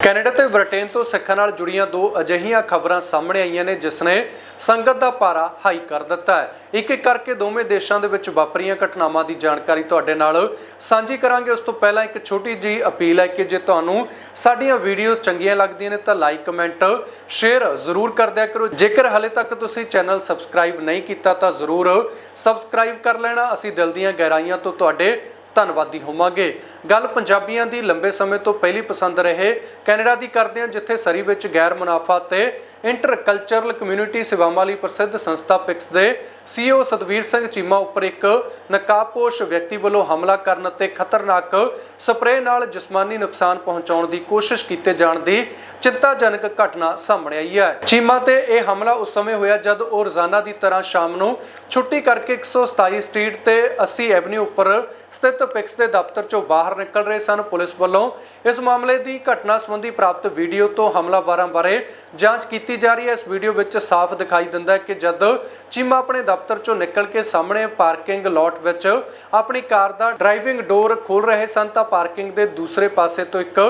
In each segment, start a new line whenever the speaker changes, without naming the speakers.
Canada ਤੇ Britain ਤੋਂ ਸਿੱਖਾਂ ਨਾਲ ਜੁੜੀਆਂ ਦੋ ਅਜਿਹੀਆਂ ਖਬਰਾਂ ਸਾਹਮਣੇ ਆਈਆਂ ਨੇ, ਜਿਸ ਨੇ ਸੰਗਤ ਦਾ ਪਾਰਾ ਹਾਈ ਕਰ ਦਿੱਤਾ ਹੈ। ਇੱਕ ਇੱਕ ਕਰਕੇ ਦੋਵੇਂ ਦੇਸ਼ਾਂ ਦੇ ਵਿੱਚ ਵਾਪਰੀਆਂ ਘਟਨਾਵਾਂ ਦੀ ਜਾਣਕਾਰੀ ਤੁਹਾਡੇ ਨਾਲ ਸਾਂਝੀ ਕਰਾਂਗੇ। ਉਸ ਤੋਂ ਪਹਿਲਾਂ ਇੱਕ ਛੋਟੀ ਜੀ ਅਪੀਲ ਹੈ ਕਿ ਜੇ ਤੁਹਾਨੂੰ ਸਾਡੀਆਂ ਵੀਡੀਓਜ਼ ਚੰਗੀਆਂ ਲੱਗਦੀਆਂ ਨੇ ਤਾਂ ਲਾਈਕ, ਕਮੈਂਟ, ਸ਼ੇਅਰ ਜ਼ਰੂਰ ਕਰ ਦਿਆ ਕਰੋ। ਜੇਕਰ ਹਲੇ ਤੱਕ ਤੁਸੀਂ ਚੈਨਲ ਸਬਸਕ੍ਰਾਈਬ ਨਹੀਂ ਕੀਤਾ ਤਾਂ ਜ਼ਰੂਰ ਸਬਸਕ੍ਰਾਈਬ ਕਰ ਲੈਣਾ। ਅਸੀਂ ਦਿਲ ਦੀਆਂ ਗਹਿਰਾਈਆਂ ਤੋਂ ਤੁਹਾਡੇ ਧੰਨਵਾਦੀ ਹੋਵਾਂਗੇ। ਗੱਲ ਪੰਜਾਬੀਆਂ ਦੀ ਲੰਬੇ ਸਮੇਂ ਤੋਂ ਪਹਿਲੀ ਪਸੰਦ ਰਹੇ। ਕੈਨੇਡਾ ਦੀ ਕਰਦੇ ਹਾਂ, ਜਿੱਥੇ ਸਰੀ ਵਿੱਚ ਗੈਰ ਮੁਨਾਫਾ ਤੇ ਇੰਟਰਕਲਚਰਲ ਕਮਿਊਨਿਟੀ ਸੇਵਾਵਾਂ ਲਈ ਪ੍ਰਸਿੱਧ ਸੰਸਥਾ ਪਿਕਸ ਦੇ ਸੀਈਓ ਸਤਵੀਰ ਸਿੰਘ ਚੀਮਾ ਉੱਪਰ ਇੱਕ ਨਕਾਬਪੋਸ਼ ਵਿਅਕਤੀ ਵੱਲੋਂ ਹਮਲਾ ਕਰਨ ਅਤੇ ਖਤਰਨਾਕ ਸਪਰੇਅ ਨਾਲ ਜਿਸਮਾਨੀ ਨੁਕਸਾਨ ਪਹੁੰਚਾਉਣ ਦੀ ਕੋਸ਼ਿਸ਼ ਕੀਤੇ ਜਾਣ ਦੀ ਚਿੰਤਾਜਨਕ ਘਟਨਾ ਸਾਹਮਣੇ ਆਈ ਹੈ। ਚੀਮਾ ਤੇ ਇਹ ਹਮਲਾ ਉਸ ਸਮੇਂ ਹੋਇਆ ਜਦ ਉਹ ਰੋਜ਼ਾਨਾ ਦੀ ਤਰ੍ਹਾਂ ਸ਼ਾਮ ਨੂੰ ਛੁੱਟੀ ਕਰਕੇ 127 ਸਟਰੀਟ ਤੇ 80 ਐਵਨਿਊ ਉੱਪਰ ਸਥਿਤ ਪਿਕਸ ਦੇ ਦਫ਼ਤਰ ਚੋਂ ਬਾਹਰ ਨਿਕਲ ਰਹੇ ਸਨ। ਪੁਲਿਸ ਵੱਲੋਂ ਇਸ ਮਾਮਲੇ ਦੀ ਘਟਨਾ ਸੰਬੰਧੀ ਪ੍ਰਾਪਤ ਵੀਡੀਓ ਤੋਂ ਹਮਲਾਵਰਾਂ ਬਾਰੇ ਜਾਂਚ ਕੀਤੀ ਜਾ ਰਹੀ ਹੈ। ਇਸ ਵੀਡੀਓ ਵਿੱਚ ਸਾਫ਼ ਦਿਖਾਈ ਦਿੰਦਾ ਹੈ ਕਿ ਜਦ ਚੀਮਾ ਆਪਣੇ ਦਫ਼ਤਰ ਚੋਂ ਨਿਕਲ ਕੇ ਸਾਹਮਣੇ ਪਾਰਕਿੰਗ ਲਾਟ ਵਿੱਚ ਆਪਣੀ ਕਾਰ ਦਾ ਡਰਾਈਵਿੰਗ ਡੋਰ ਖੋਲ ਰਹੇ ਸਨ ਤਾਂ ਪਾਰਕਿੰਗ ਦੇ ਦੂਸਰੇ ਪਾਸੇ ਤੋਂ ਇੱਕ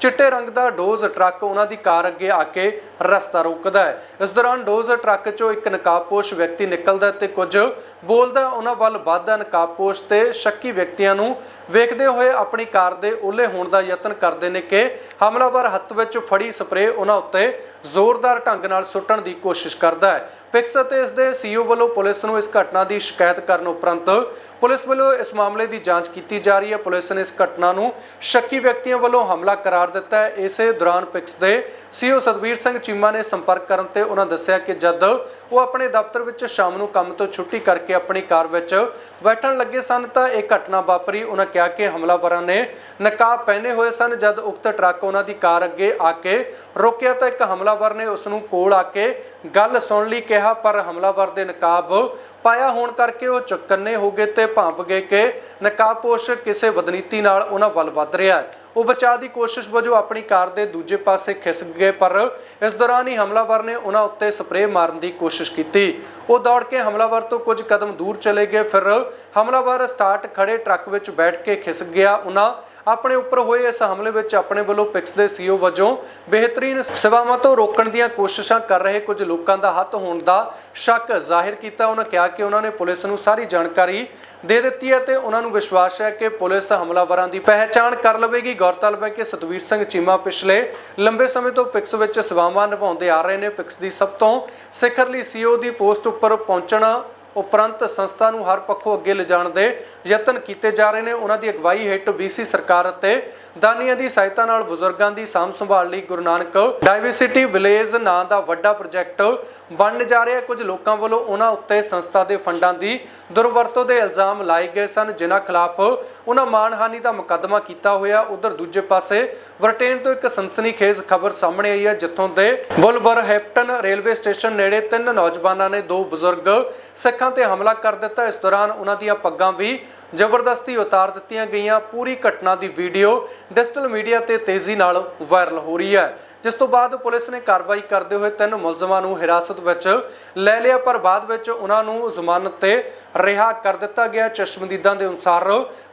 ਚਿੱਟੇ ਰੰਗ ਦਾ ਡੋਜ਼ ਟਰੱਕ ਉਹਨਾਂ ਦੀ ਕਾਰ ਅੱਗੇ ਆ ਕੇ ਰਸਤਾ ਰੋਕਦਾ ਹੈ। ਇਸ ਦੌਰਾਨ ਡੋਜ਼ ਟਰੱਕ ਚੋਂ ਇੱਕ ਨਕਾਬਪੋਸ਼ ਵਿਅਕਤੀ ਨਿਕਲਦਾ ਹੈ ਤੇ ਕੁਝ ਬੋਲਦਾ ਉਹਨਾਂ ਵੱਲ ਵੱਧਦਾ ਨਕਾਬਪੋਸ਼ ਤੇ ਸ਼ੱਕੀ ਵਿਅਕਤੀਆਂ ਨੂੰ ਵੇਖਦੇ ਹੋਏ ਆਪਣੀ ਕਾਰ ਦੇ ਓਲੇ ਹੋਣ ਦਾ ਯਤਨ ਕਰਦੇ ਨੇ ਕਿ ਹਮਲਾਵਰ ਹੱਥ ਵਿੱਚ ਫੜੀ ਸਪਰੇਅ ਉਹਨਾਂ ਉੱਤੇ ਜ਼ੋਰਦਾਰ ਢੰਗ ਨਾਲ ਸੁੱਟਣ ਦੀ ਕੋਸ਼ਿਸ਼ ਕਰਦਾ ਹੈ। ਪਿਕਸ ਅਤੇ ਇਸ ਦੇ ਸੀਈਓ ਵੱਲੋਂ ਪੁਲਿਸ ਨੂੰ ਇਸ ਘਟਨਾ ਦੀ ਸ਼ਿਕਾਇਤ ਕਰਨ ਉਪਰੰਤ ਪੁਲਿਸ ਵੱਲੋਂ ਇਸ ਮਾਮਲੇ ਦੀ ਜਾਂਚ ਕੀਤੀ ਜਾ ਰਹੀ ਹੈ। ਪੁਲਿਸ ਨੇ ਇਸ ਘਟਨਾ ਨੂੰ ਸ਼ੱਕੀ ਵਿਅਕਤੀਆਂ ਵੱਲੋਂ ਹਮਲਾ ਕਰਾਰ ਦਿੱਤਾ ਹੈ। ਇਸੇ ਦੌਰਾਨ ਪਿਕਸ ਦੇ ਸੀਈਓ ਸਤਵੀਰ ਸਿੰਘ ਚੀਮਾ ਨੇ ਸੰਪਰਕ ਕਰਨ ਤੇ ਉਹਨਾਂ ਦੱਸਿਆ ਕਿ ਜਦ ਉਹ ਆਪਣੇ ਦਫ਼ਤਰ ਵਿੱਚ ਸ਼ਾਮ ਨੂੰ ਕੰਮ ਤੋਂ ਛੁੱਟੀ ਕਰਕੇ ਆਪਣੀ ਕਾਰ ਵਿੱਚ ਬੈਠਣ ਲੱਗੇ ਸਨ ਤਾਂ ਇਹ ਘਟਨਾ ਵਾਪਰੀ। ਉਹਨਾਂ ਕਿਹਾ ਕਿ ਹਮਲਾਵਰਾਂ ਨੇ ਨਕਾਬ ਪਹਿਨੇ ਹੋਏ ਸਨ। ਜਦ ਉਕਤ ਟਰੱਕ ਉਹਨਾਂ ਦੀ ਕਾਰ ਅੱਗੇ ਆ ਕੇ ਰੋਕਿਆ ਤਾਂ ਇੱਕ ਹਮਲਾਵਰ ਨੇ ਉਸ ਨੂੰ ਕੋਲ ਆ ਕੇ ਗੱਲ ਸੁਣ ਲਈ ਕਿਹਾ, ਪਰ ਹਮਲਾਵਰ ਦੇ ਨਕਾਬ ਪਾਇਆ ਹੋਣ ਕਰਕੇ ਉਹ ਚੁਕੰਨੇ ਹੋ ਗਏ ਤੇ ਭਾਂਪ ਗਏ ਕਿ ਨਕਾਬਪੋਸ਼ ਕਿਸੇ ਬਦਨੀਤੀ ਨਾਲ ਉਹਨਾਂ ਵੱਲ ਵੱਧ ਰਿਹਾ ਹੈ। ਉਹ ਬਚਾਅ ਦੀ ਕੋਸ਼ਿਸ਼ ਵਜੋਂ ਆਪਣੀ ਕਾਰ ਦੇ ਦੂਜੇ ਪਾਸੇ ਖਿਸਕ ਗਏ, ਪਰ ਇਸ ਦੌਰਾਨ ਹੀ ਹਮਲਾਵਰ ਨੇ ਉਹਨਾਂ ਉੱਤੇ ਸਪਰੇਅ ਮਾਰਨ ਦੀ ਕੋਸ਼ਿਸ਼ ਕੀਤੀ। ਉਹ ਦੌੜ ਕੇ ਹਮਲਾਵਰ ਤੋਂ ਕੁਝ ਕਦਮ ਦੂਰ ਚਲੇ ਗਏ, ਫਿਰ ਹਮਲਾਵਰ ਸਟਾਰਟ ਖੜੇ ਟਰੱਕ ਵਿੱਚ ਬੈਠ ਕੇ ਖਿਸਕ ਗਿਆ। ਉਹਨਾਂ ਆਪਣੇ ਉੱਪਰ ਹੋਏ ਇਸ ਹਮਲੇ ਵਿੱਚ ਆਪਣੇ ਵੱਲੋਂ ਪਿਕਸ ਦੇ ਸੀਓ ਵਜੋਂ ਬਿਹਤਰੀਨ ਸੇਵਾਵਾਂ ਤੋਂ ਰੋਕਣ ਦੀਆਂ ਕੋਸ਼ਿਸ਼ਾਂ ਕਰ ਰਹੇ ਕੁਝ ਲੋਕਾਂ ਦਾ ਹੱਥ ਹੋਣ ਦਾ ਸ਼ੱਕ ਜ਼ਾਹਿਰ ਕੀਤਾ। ਉਹਨਾਂ ਕਿਹਾ ਕਿ ਉਹਨਾਂ ਨੇ ਪੁਲਿਸ ਨੂੰ ਸਾਰੀ ਜਾਣਕਾਰੀ ਦੇ ਦਿੱਤੀ ਹੈ ਤੇ ਉਹਨਾਂ ਨੂੰ ਵਿਸ਼ਵਾਸ ਹੈ ਕਿ ਪੁਲਿਸ ਹਮਲਾਵਰਾਂ ਦੀ ਪਹਿਚਾਣ ਕਰ ਲਵੇਗੀ। ਗੌਰਤਲਬ ਹੈ ਕਿ ਸਤਵੀਰ ਸਿੰਘ ਚੀਮਾ ਪਿਛਲੇ ਲੰਬੇ ਸਮੇਂ ਤੋਂ ਪਿਕਸ ਵਿੱਚ ਸੇਵਾਵਾਂ ਨਿਭਾਉਂਦੇ ਆ ਰਹੇ ਨੇ। ਪਿਕਸ ਦੀ ਸਭ ਤੋਂ ਸਿਖਰਲੀ ਸੀਓ ਦੀ ਪੋਸਟ ਉੱਪਰ ਪਹੁੰਚਣਾ ਉਪਰੰਤ ਸੰਸਥਾ ਨੂੰ ਹਰ ਪੱਖੋਂ ਅੱਗੇ ਲਿਜਾਣ ਦੇ ਯਤਨ ਕੀਤੇ ਜਾ ਰਹੇ ਨੇ। ਉਹਨਾਂ ਦੀ ਅਗਵਾਈ ਹੇਠ BC ਸਰਕਾਰ ਅਤੇ ਦਾਨੀਆਂ ਦੀ ਸਹਾਇਤਾ ਨਾਲ ਬਜ਼ੁਰਗਾਂ ਦੀ ਸਾਂਭ ਸੰਭਾਲ ਲਈ ਗੁਰੂ ਨਾਨਕ ਡਾਈਵਰਸਿਟੀ ਵਿਲੇਜ ਨਾਂ ਦਾ ਵੱਡਾ ਪ੍ਰੋਜੈਕਟ ਬਣਨ ਜਾ ਰਿਹਾ ਕੁਝ ਲੋਕਾਂ ਵੱਲੋਂ ਉਹਨਾਂ ਉੱਤੇ ਸੰਸਥਾ ਦੇ ਫੰਡਾਂ ਦੀ ਦੁਰਵਰਤੋਂ ਦੇ ਇਲਜ਼ਾਮ ਲਾਏ ਗਏ ਸਨ, ਜਿਨ੍ਹਾਂ ਖਿਲਾਫ ਉਹਨਾਂ ਮਾਨਹਾਨੀ ਦਾ ਮੁਕੱਦਮਾ ਕੀਤਾ ਹੋਇਆ। ਉਧਰ ਦੂਜੇ ਪਾਸੇ ਬ੍ਰਿਟੇਨ ਤੋਂ ਇੱਕ ਸਨਸਨੀਖੇਜ਼ ਖਬਰ ਸਾਹਮਣੇ ਆਈ ਹੈ, ਜਿੱਥੋਂ ਦੇ ਵੁਲਵਰਹੈਂਪਟਨ ਰੇਲਵੇ ਸਟੇਸ਼ਨ ਨੇੜੇ ਤਿੰਨ ਨੌਜਵਾਨਾਂ ਨੇ ਦੋ ਬਜ਼ੁਰਗ ਸਿੱਖਾਂ ਤੇ ਹਮਲਾ ਕਰ ਦਿੱਤਾ। ਇਸ ਦੌਰਾਨ ਉਹਨਾਂ ਦੀਆਂ ਪੱਗਾਂ ਵੀ ਜ਼ਬਰਦਸਤੀ ਉਤਾਰ ਦਿੱਤੀਆਂ ਗਈਆਂ। ਪੂਰੀ ਘਟਨਾ ਦੀ ਵੀਡੀਓ ਡਿਜੀਟਲ ਮੀਡੀਆ ਤੇ ਤੇਜ਼ੀ ਨਾਲ ਵਾਇਰਲ ਹੋ ਰਹੀ ਹੈ। ਜਿਸ ਤੋਂ ਬਾਅਦ ਪੁਲਿਸ ਨੇ ਕਾਰਵਾਈ ਕਰਦੇ ਹੋਏ ਤਿੰਨ ਮੁਲਜ਼ਮਾਂ ਨੂੰ ਹਿਰਾਸਤ ਵਿੱਚ ਲੈ ਲਿਆ, ਪਰ ਬਾਅਦ ਵਿੱਚ ਉਹਨਾਂ ਨੂੰ ਜ਼ਮਾਨਤ ਤੇ ਰਿਹਾ ਕਰ ਦਿੱਤਾ ਗਿਆ ਚਸ਼ਮਦੀਦਾਂ ਦੇ ਅਨੁਸਾਰ।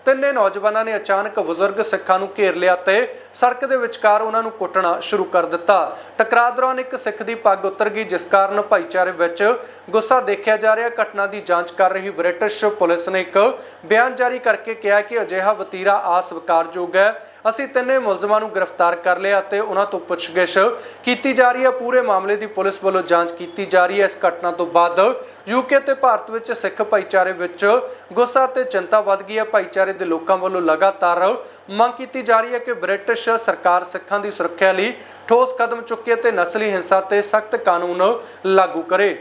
ਤਿੰਨੇ ਨੌਜਵਾਨਾਂ ਨੇ ਅਚਾਨਕ ਬਜ਼ੁਰਗ ਸਿੱਖਾਂ ਨੂੰ ਘੇਰ ਲਿਆ ਤੇ ਸੜਕ ਦੇ ਵਿਚਕਾਰ ਉਹਨਾਂ ਨੂੰ ਕੁੱਟਣਾ ਸ਼ੁਰੂ ਕਰ ਦਿੱਤਾ। ਟਕਰਾਅ ਦੌਰਾਨ ਇੱਕ ਸਿੱਖ ਦੀ ਪੱਗ ਉਤਰ ਗਈ, ਜਿਸ ਕਾਰਨ ਭਾਈਚਾਰੇ ਵਿੱਚ ਗੁੱਸਾ ਦੇਖਿਆ ਜਾ ਰਿਹਾ। ਘਟਨਾ ਦੀ ਜਾਂਚ ਕਰ ਰਹੀ ਬ੍ਰਿਟਿਸ਼ ਪੁਲਿਸ ਨੇ ਇੱਕ ਬਿਆਨ ਜਾਰੀ ਕਰਕੇ ਕਿਹਾ ਕਿ ਅਜਿਹਾ ਵਤੀਰਾ ਅਸਵੀਕਾਰਯੋਗ ਹੈ। ਅਸੀਂ ਤਿੰਨੇ ਮੁਲਜ਼ਮਾਂ ਨੂੰ ਗ੍ਰਿਫਤਾਰ ਕਰ ਲਿਆ ਅਤੇ ਉਹਨਾਂ ਤੋਂ ਪੁੱਛਗਿੱਛ ਕੀਤੀ ਜਾ ਰਹੀ ਹੈ। ਪੂਰੇ ਮਾਮਲੇ ਦੀ ਪੁਲਿਸ ਵੱਲੋਂ ਜਾਂਚ ਕੀਤੀ ਜਾ ਰਹੀ ਹੈ। ਇਸ ਘਟਨਾ ਤੋਂ ਬਾਅਦ ਯੂਕੇ ਤੇ ਭਾਰਤ ਵਿੱਚ ਸਿੱਖ ਭਾਈਚਾਰੇ ਵਿੱਚ ਗੁੱਸਾ ਤੇ ਚਿੰਤਾ ਵੱਧ ਗਈ ਹੈ। ਭਾਈਚਾਰੇ ਦੇ ਲੋਕਾਂ ਵੱਲੋਂ ਲਗਾਤਾਰ ਮੰਗ ਕੀਤੀ ਜਾ ਰਹੀ ਹੈ ਕਿ ਬ੍ਰਿਟਿਸ਼ ਸਰਕਾਰ ਸਿੱਖਾਂ ਦੀ ਸੁਰੱਖਿਆ ਲਈ ਠੋਸ ਕਦਮ ਚੁੱਕੇ ਤੇ ਨਸਲੀ ਹਿੰਸਾ ਤੇ ਸਖਤ ਕਾਨੂੰਨ ਲਾਗੂ ਕਰੇ।